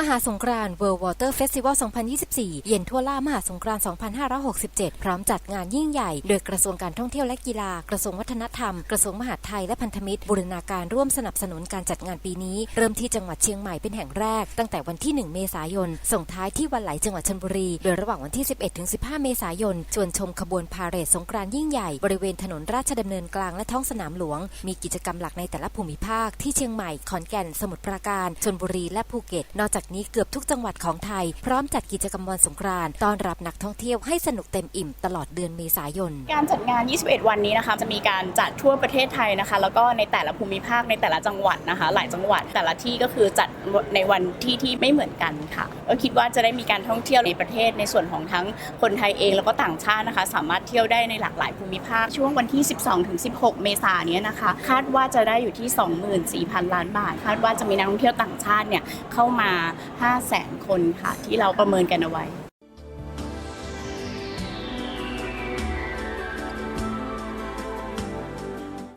มหาสงกราน World Water Festival 2024 เย็นทั่วล่ามหาสงกราน 2567 พร้อมจัดงานยิ่งใหญ่ โดยกระทรวงการท่องเที่ยวและกีฬา กระทรวงวัฒนธรรม กระทรวงมหาดไทยและพันธมิตร บูรณาการร่วมสนับสนุนการจัดงานปีนี้ เริ่มที่จังหวัดเชียงใหม่เป็นแห่งแรก ตั้งแต่วันที่ 1 เมษายน ส่งท้ายที่วันไหลจังหวัดชลบุรี โดยระหว่างวันที่ 11 ถึง 15 เมษายน ชวนชมขบวนพาเหรดสงกรานยิ่งใหญ่ บริเวณถนนราชดำเนินกลางและท้องสนามหลวง มีกิจกรรมหลักในแต่ละภูมิภาค ที่เชียงใหม่ ขอนแก่น สมุทรปราการ ชลบุรี และภูเก็ต นอกจากนี้เกือบทุกจังหวัดของไทย พร้อมจัดกิจกรรมวันสงกรานต์ต้อนรับนักท่องเที่ยวให้สนุกเต็มอิ่มตลอดเดือนเมษายน การจัดงาน 21 วันนี้นะคะ จะมีการจัดทั่วประเทศไทยนะคะ แล้วก็ในแต่ละภูมิภาคในแต่ละจังหวัดนะคะ หลายจังหวัดแต่ละที่ก็คือจัดในวันที่ที่ไม่เหมือนกันค่ะก็คิดว่าจะได้มีการท่องเที่ยวในประเทศในส่วนของทั้งคนไทยเองแล้วก็ต่างชาตินะคะ สามารถเที่ยวได้ในหลากหลายภูมิภาคช่วงวันที่ 12-16 เมษายนเนี้ยนะคะ คาดว่าจะได้อยู่ที่ 24,000 ล้านบาท คาดว่าจะมีนักท่องเที่ยวต่างชาติเนี่ยเข้ามา500,000 คนค่ะ ที่เราประเมินกันเอาไว้